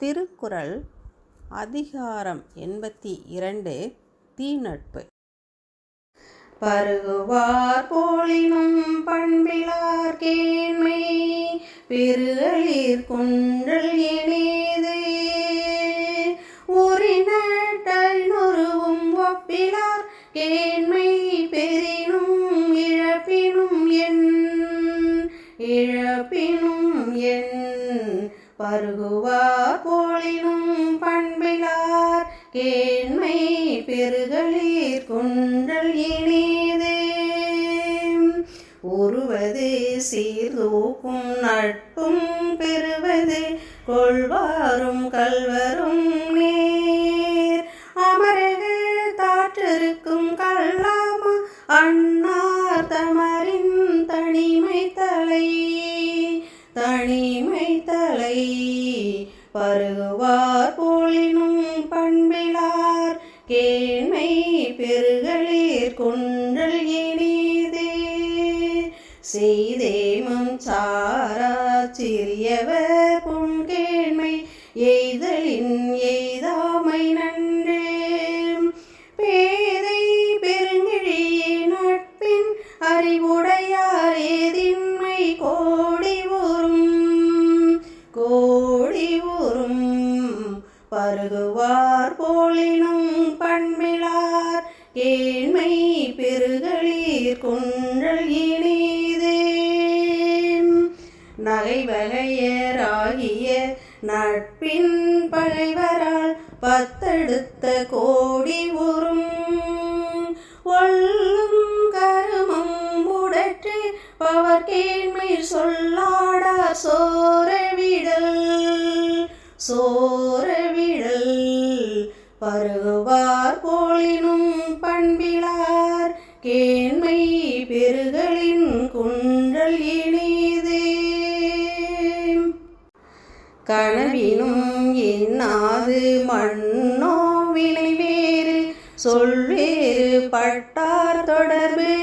திருக்குறள் அதிகாரம் எண்பத்தி இரண்டு தீநட்பு. பருகுவார் போலினும் பண்பிலார் கேண்மை பெருகளிர் குன்றல் இணைது உரிநட்டொருவும் ஒப்பிலார் கேண்மை பெரினும் இழப்பினும் என் இழப்பினும் என் பருகுவார் போலினும் பண்பிலார். கேண்மை பெருகளீர் குன்றல் இனிதே. உருவது சீர்தூக்கும் நட்பும் பெறுவது கொள்வாரும் கல்வரும் நீ செய்தேமும் சாரா சிறியவர் புன்கேண்மை எய்தலின் எய்தாமை நன்றே. பேதை பெருங்கிழியே நட்பின் அறிவுடையார் ஏதின்மை கோடி ஊரும் கோடி ஊரும் பருகுவார் போலினும் பண்பிலார். கேண்மை பெருகளீர் குன்றல் இனி நகைவகையராகிய நட்பின் பகைவரால் பத்தெடுத்த கோடி உறும். ஒல்லும் கருமம் உடற்று பவர் கேண்மை சொல்லாடார் சோரவிடல். சோரவிடல் பருகுவார் போலினும் பண்பிலார் கே கனவினும் என்னாது மண்ணோ வினை வேறு சொல்வேறு பட்டார் தொடர்பு.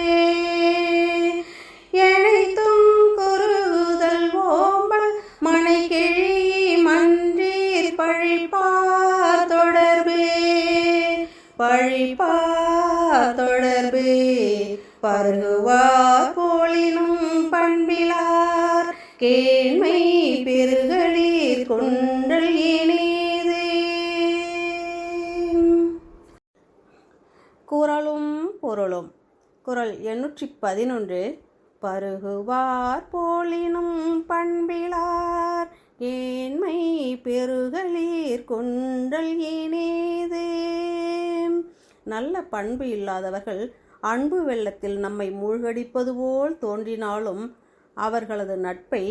எழைத்தும் குருதல் ஓம்பல் மனை கிழி மன்றீர் பழிப்பார் தொடர்பு. பழிப்பார் தொடர்பு. பருகுவார் போலினும் பண்பிலார் கே. குறள் எண்ணூற்றி பதினொன்று பருகுவார் போலினும் பண்பிலார் ஏன்மை பெருகலீர் கொண்டல் ஏனேதே. நல்ல பண்பு இல்லாதவர்கள் அன்பு வெள்ளத்தில் நம்மை மூழ்கடிப்பது போல் தோன்றினாலும் அவர்களது நட்பை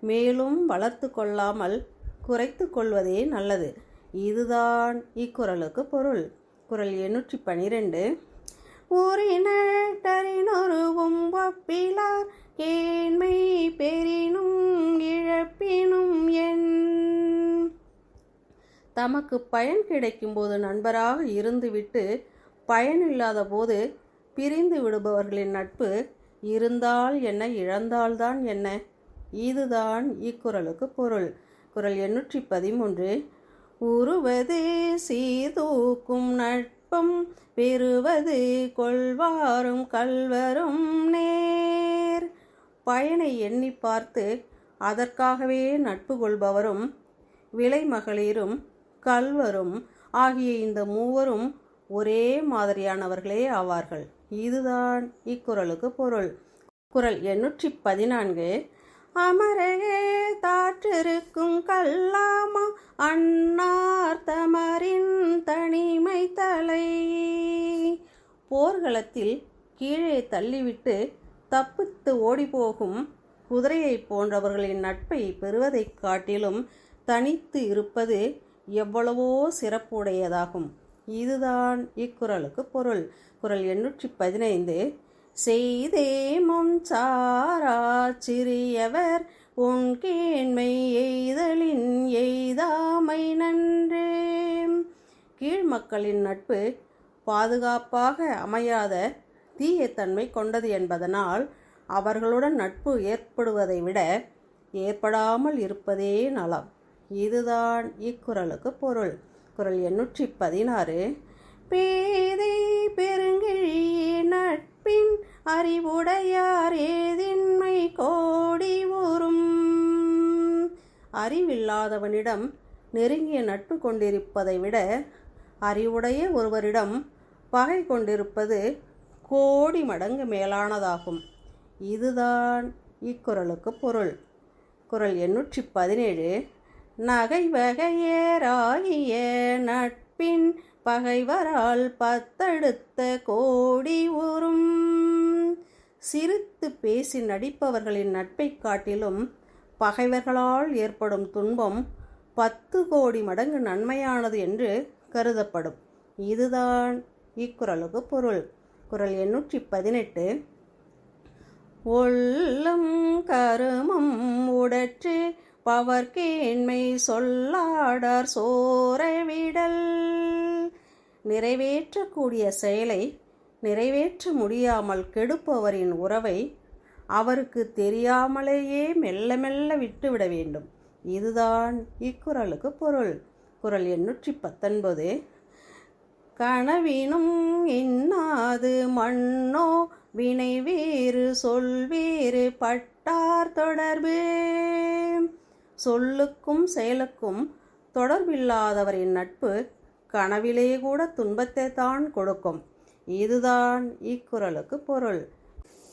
மேலும் வளர்த்து கொள்ளாமல் குறைத்து கொள்வதே நல்லது. இதுதான் இக்குறளுக்கு பொருள். குரல் எண்ணூற்றி பனிரெண்டு ஊரினருவும் ஒப்பிலார் ஏன்மை பெறினும் இழப்பினும் என். தமக்கு பயன் கிடைக்கும்போது நண்பராக இருந்துவிட்டு பயனில்லாத போது பிரிந்து விடுபவர்களின் நட்பு இருந்தால் என்ன இழந்தால்தான் என்ன? இதுதான் இக்குறளுக்கு பொருள். குரல் எண்ணூற்றி பதிமூன்று. உருவது சீர்தூக்கும் நட்பம் பெறுவது கொள்வாரும் கல்வரும் நேர். பயனை எண்ணி பார்த்து அதற்காகவே நட்பு கொள்பவரும் விலை மகளிரும் கல்வரும் ஆகிய இந்த மூவரும் ஒரே மாதிரியானவர்களே ஆவார்கள். இதுதான் இக்குறளுக்கு பொருள். குரல் எண்ணூற்றி பதினான்கு அமரே தாற்றிருக்கும் கல்லாமா அண்ணார்த்தமரின் தமரின் தனிமை தலை. போர்க்களத்தில் கீழே தள்ளிவிட்டு தப்பித்து ஓடிப்போகும் குதிரையைப் போன்றவர்களின் நட்பை பெறுவதைக் காட்டிலும் தனித்து இருப்பது எவ்வளவோ சிறப்புடையதாகும். இதுதான் இக்குறளுக்கு பொருள். குரல் எண்ணூற்றி பதினைந்து செய்தே முன் சாரா சிறியவர் உன் கேண்மை எய்தலின் எய்தாமை நன்றே. கீழ் மக்களின் நட்பு பாதுகாப்பாக அமையாத தீயத்தன்மை கொண்டது என்பதனால் அவர்களுடன் நட்பு ஏற்படுவதை விட ஏற்படாமல் இருப்பதே நலம். இதுதான் இக்குறளுக்கு பொருள். குறள் எண்ணூற்றி பதினாறு. பேதை பெருங்கிழியே நட்பின் அறிவுடையார் ஏதின்மை கோடி ஊரும். அறிவில்லாதவனிடம் நெருங்கிய நட்பு கொண்டிருப்பதை விட அறிவுடைய ஒருவரிடம் பகை கொண்டிருப்பது கோடி மடங்கு மேலானதாகும். இதுதான் இக்குறளுக்கு பொருள். குறள் எண்ணூற்றி பதினேழு நகை வகையேராகிய நட்பின் பகைவரால் பத்தெடுத்த கோடி உறும் சிரித்து பேசி நடிப்பவர்களின் நட்பைக் காட்டிலும் பகைவர்களால் ஏற்படும் துன்பம் பத்து கோடி மடங்கு நன்மையானது என்று கருதப்படும். இதுதான் இக்குறளுக்கு பொருள். குறள் எண்ணூற்றி பதினெட்டு. ஒல்லம் கருமம் உடற்று பவர்கேண்மை சொல்லாடார் சோரவிடல் நிறைவேற்றக்கூடிய செயலை நிறைவேற்ற முடியாமல் கெடுப்பவரின் உறவை அவருக்கு தெரியாமலேயே மெல்ல மெல்ல விட்டுவிட வேண்டும். இதுதான் இக்குறளுக்கு பொருள். குறள் எண்ணூற்றி பத்தொன்பது. கனவினும் இன்னாது மண்ணோ வினை வேறு சொல்வேறு பட்டார் தொடர்பு. சொல்லுக்கும் செயலுக்கும் தொடர்பில்லாதவரின் நட்பு கனவிலே கூட துன்பத்தை தான் கொடுக்கும். இதுதான் இக்குறளுக்கு பொருள்.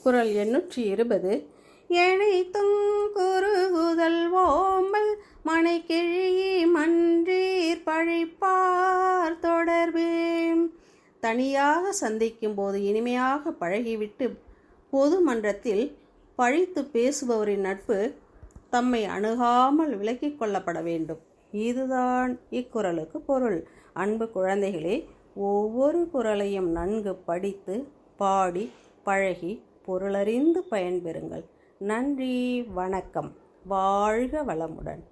குறள் எண்ணூற்றி இருபது. எனைத்தும் குறுகுதல் ஓம்பல் மனைக்கிழியே மன்றீர் பழிப்பார் தொடர்பு தனியாக சந்திக்கும் போது இனிமையாக பழகிவிட்டு பொது மன்றத்தில் பழித்து பேசுபவரின் நட்பு தம்மை அணுகாமல் விலக்கிக் கொள்ளப்பட வேண்டும். இதுதான் இக்குறளுக்கு பொருள். அன்பு குழந்தைகளே ஒவ்வொரு குரலையும் நன்கு படித்து பாடி பழகி பொருளறிந்து பயன்பெறுங்கள். நன்றி வணக்கம். வாழ்க வளமுடன்.